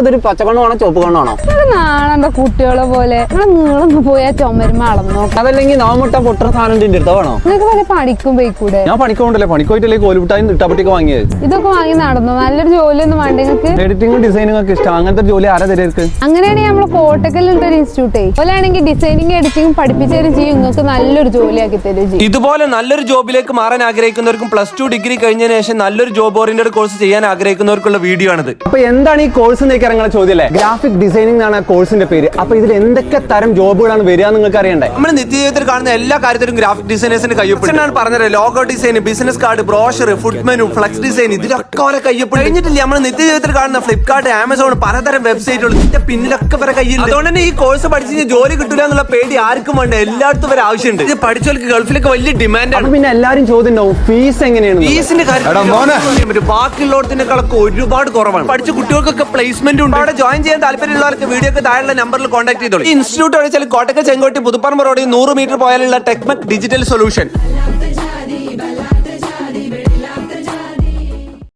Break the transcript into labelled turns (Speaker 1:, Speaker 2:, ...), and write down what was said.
Speaker 1: ഇതൊരു പച്ചക്കണ്ണാണോ ചുവപ്പ്
Speaker 2: കണ്ണാണോ നാളെന്താ കുട്ടികളെ പോലെ. നീളൊന്ന് പോയാ ചുമരുമ അളന്നു നോക്കാം.
Speaker 1: അതല്ലെങ്കിൽ നോമുട്ട പൊട്ടുന്ന സാധനം തിന്റെ അടുത്ത വേണോ?
Speaker 2: നിങ്ങൾക്ക് വല്ല പണിക്കും പോയിക്കൂടെ?
Speaker 1: ഞാൻ പണിക്കോണ്ടല്ലേ പണിക്കോയിട്ടല്ലേ കോലുമിട്ടായി ഇട്ടപ്പട്ടിക്ക് വാങ്ങിയത്
Speaker 2: ഇതൊക്കെ വാങ്ങി നടന്നു? നല്ലൊരു ജോലി ഒന്നും വേണ്ട നിങ്ങൾക്ക്
Speaker 1: എഡിറ്റിംഗും ഡിസൈനിങ് ഒക്കെ ഇഷ്ടം. അങ്ങനത്തെ ഒരു ജോലി ആരാ തരേക്ക്
Speaker 2: അങ്ങനെയാണെങ്കിൽ നമ്മൾ കോട്ടക്കലുണ്ട് ഒരു ഇൻസ്റ്റിറ്റ്യൂട്ടേ പോലെയാണെങ്കിൽ ഡിസൈനിങ് എഡിറ്റിംഗും പഠിപ്പിച്ചു ചെയ്യും. നിങ്ങൾക്ക് നല്ലൊരു ജോലിയാക്കി തരും ചെയ്യും.
Speaker 3: ഇതുപോലെ നല്ലൊരു ജോബിലേക്ക് മാറാൻ ആഗ്രഹിക്കുന്നവർക്കും പ്ലസ് ടു ഡിഗ്രി കഴിഞ്ഞതിന് ശേഷം നല്ലൊരു ജോബ് ഓറിയന്റഡ് കോഴ്സ് ചെയ്യാൻ ആഗ്രഹിക്കുന്നവർക്കുള്ള വീഡിയോ ആണിത്.
Speaker 1: അപ്പൊ എന്താണ് ഈ കോഴ്സ് എന്നൊക്കെ ഇറങ്ങുന്ന ചോദ്യമല്ലേ ഗ്രാഫിക് ഡിസൈനിങ് ആണ് കോഴ്സിന്റെ പേര്. അപ്പൊ ഇതിൽ എന്തൊക്കെ തരം ജോബുകളാണ് വരിക നിങ്ങൾക്ക് അറിയണ്ടേ?
Speaker 3: നമ്മൾ നിത്യജീവിതത്തിൽ കാണുന്ന എല്ലാ കാര്യത്തിലും ഗ്രാഫിക് ഡിസൈനേഴ്സിന് കയ്യൊപ്പിട്ടാണ് പറഞ്ഞത് logo design business card brochure food menu flex design ഇതിലൊക്കെ അവരെ കയ്യൊപ്പ് കഴിഞ്ഞിട്ടില്ല നമ്മൾ നിത്യജീവിതത്തിൽ കാണുന്ന ഫ്ലിപ്കാർട്ട് ആമസോൺ പലതരം വെബ്സൈറ്റുകൾ ഇതിന്റെ പിന്നിലൊക്കെ വരെ കയ്യിൽ അതുകൊണ്ട് തന്നെ ഈ കോഴ്സ് പഠിച്ച് ജോലി കിട്ടില്ല എന്നുള്ള പേടി ആർക്കും വേണ്ട. എല്ലായിടത്തും വരെ ആവശ്യമുണ്ട്. ഇത് പഠിച്ചവർക്ക് ഗൾഫിലൊക്കെ വലിയ
Speaker 1: ഡിമാൻഡ്
Speaker 3: ഡിമാൻഡാണ്
Speaker 1: പിന്നെ എല്ലാവരും ചോദ്യം ഉണ്ടാവും ഫീസ് എങ്ങനെയാണ്
Speaker 3: ഫീസിന്റെ കാര്യം ബാക്കിയുള്ളടത്തിനേക്കാളൊക്കെ ഒരുപാട് കുറവാണ്. പഠിച്ച കുട്ടികൾക്കൊക്കെ പ്ലേസ്മെന്റ് ഉണ്ട്. അവിടെ ജോയിൻ ചെയ്യാൻ താല്പര്യമുള്ളവർക്ക് വീഡിയോക്ക് താഴെയുള്ള നമ്പറിൽ കോൺടാക്ട് ചെയ്തോളൂ. ഇൻസ്റ്റിറ്റ്യൂട്ട് വെച്ചാൽ കോട്ടക്ക ചെങ്കോട്ടി പുതുപ്പറമ്പ് റോഡിൽ നൂറ് മീറ്റർ പോയാലുള്ള ടെക്മക് ഡിജിറ്റൽ സൊല്യൂഷൻ